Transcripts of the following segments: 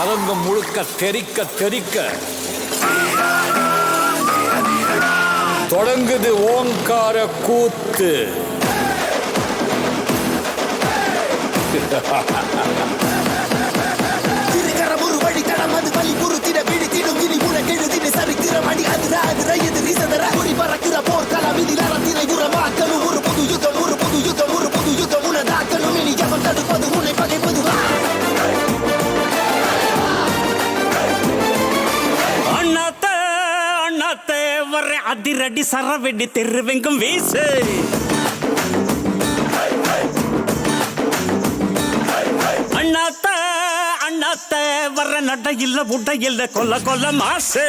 அரங்கம் முழுக்க தெறிக்க தெறிக்க தொடங்குது ஓங்கார கூத்து. திருக்கரம் ஒரு அது வழி பொறுத்திட பிடித்திடும். இனி உனக்கெழுதின சரித்திரம் அடி அதிர அதிர எதிரி சதற குறி பறக்கிற போர்க்களம். வர்ற அதிரடி சரவெடி தெருவெங்கும் வீசு. அண்ணாத்த அண்ணாத்த வர்ற நட இல்ல உட இல்ல கொல்ல கொல்ல மாசு.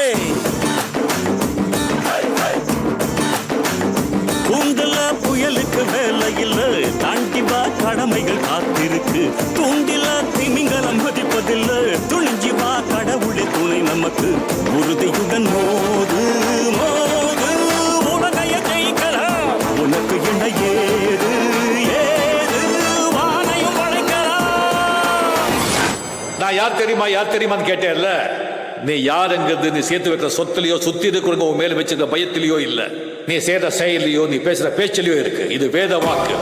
தூங்கல புயலுக்கு வேலை இல்ல தாண்டிவா கடமைகள் காத்திருக்கு. தூண்டில திமிங்கலம் நான் யார் தெரியுமா யார் தெரியுமான்னு கேட்டேன்ல? நீ யாருங்கிறது நீ சேர்த்து வைக்கிற சொத்துலையோ சுத்தி இருக்கிறவங்க உன் மேல வச்சிருக்க பயத்திலையோ இல்ல. நீ செய்யற செயலையோ நீ பேசுற பேச்சிலையோ இருக்கு. இது வேத வாக்கு.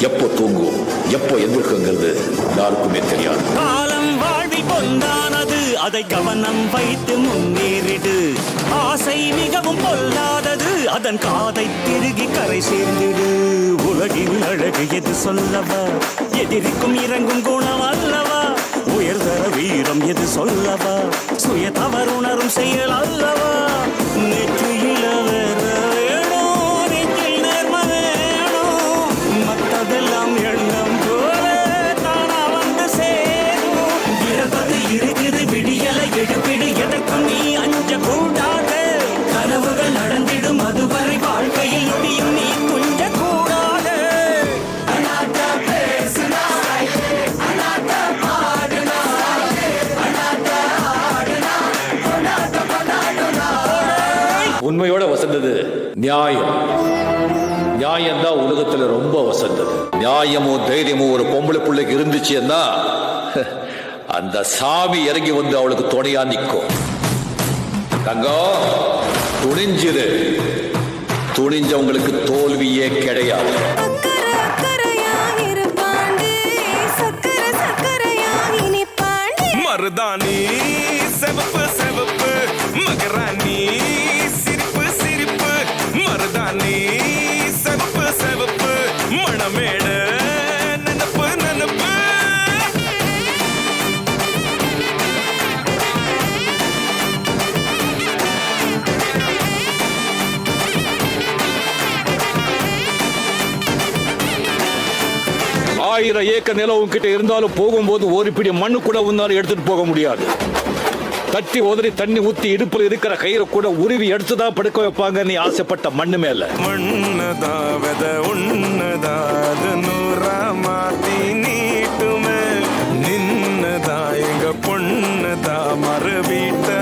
எப்போ தூங்கும்? எப்போ எந்திருக்குங்கிறது யாருக்குமே தெரியாது. காலம் வாழ்வில் பொந்தானது அதை கவனம் வைத்து முன்னேறிடு. ஆசை மிகவும் பொல்லாதது அதன் காதை திருகி கரை சேர்ந்திடு. உலகின் அழகு எது சொல்லவா? எதிரிக்கும் இறங்கும் குணம் அல்லவா? உயர்தர வீரம் எது சொல்லவா? சுய தவறுணரும் உண்மையோட வசந்தது. நியாயம். நியாயம் தான் உலகத்துல ரொம்ப வசந்தது. நியாயமும் தைரியமும் ஒரு பொம்பளை பிள்ளைக்கு இருந்துச்சுன்னா அந்த சாமி இறங்கி வந்து அவளுக்கு துணையா நிற்கும் தங்கம் துணிஞ்சிரு. துணிஞ்சவங்களுக்கு தோல்வியே கிடையாது. மருதாணி செவப்பு செவப்பு மகராணி. மருதாணி செவப்பு செவப்பு மணமேட நினப்பு நினப்பு. ஆயிரம் ஏக்கர் நிலம் உன்கிட்ட இருந்தாலும் போகும்போது ஒரு பிடி மண்ணு கூட உன்னால எடுத்துட்டு போக முடியாது. தட்டி உதறி தண்ணி ஊத்தி இடுப்புல இருக்கிற கயிறை கூட உருவி எடுத்துதான் படுக்க வைப்பாங்க. நீ ஆசைப்பட்ட மண்ணு மேல. மண்ணதா வெத உன்னதா நூறா மாத்தி நீட்டுமே. நின்னதா எங்க பொண்ணுதா மறு வீட்டை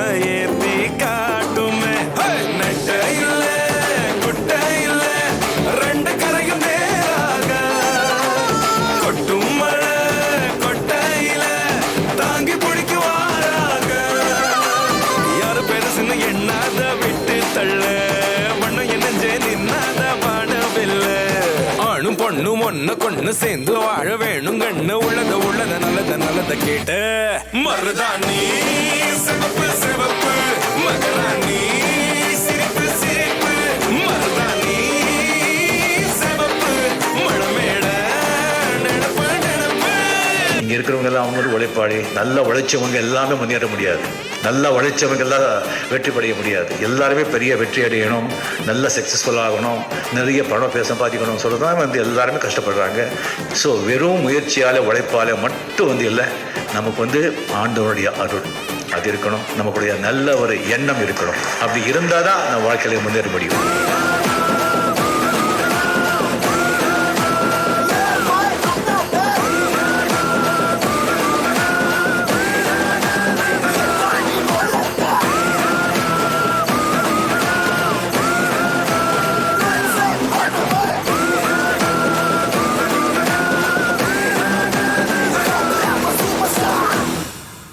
ஆணும் பொண்ணும் ஒண்ணு கொண்ணு சேர்ந்து வாழ வேணும் கண்ணு உள்ளத உள்ளத நல்லத நல்லத கேட்டு மருதாணி சிவப்பு சிவப்பு மகராணி இருக்கிறவங்க எல்லாம் அவங்க உழைப்பாளி. நல்லா உழைச்சவங்க எல்லாமே முன்னேற முடியாது. நல்லா உழைச்சவங்க எல்லாம் வெற்றி படைய முடியாது. எல்லாருமே பெரிய வெற்றி அடையணும் நல்ல சக்ஸஸ்ஃபுல் ஆகணும் நிறைய பணம் பேச பாதிக்கணும்னு சொல்லி தான் வந்து எல்லாருமே கஷ்டப்படுறாங்க. ஸோ வெறும் முயற்சியால் உழைப்பால் மட்டும் வந்து இல்லை நமக்கு வந்து ஆண்டவனுடைய அருள். அது இருக்கணும். நமக்குடைய நல்ல ஒரு எண்ணம் இருக்கணும். அப்படி இருந்தால் தான் நம்ம வாழ்க்கையில முன்னேற முடியும்.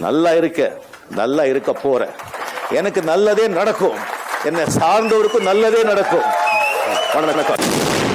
நல்லா இருக்க நல்லா இருக்க போற. எனக்கு நல்லதே நடக்கும். என்னை சார்ந்தவருக்கும் நல்லதே நடக்கும். வணக்கம்.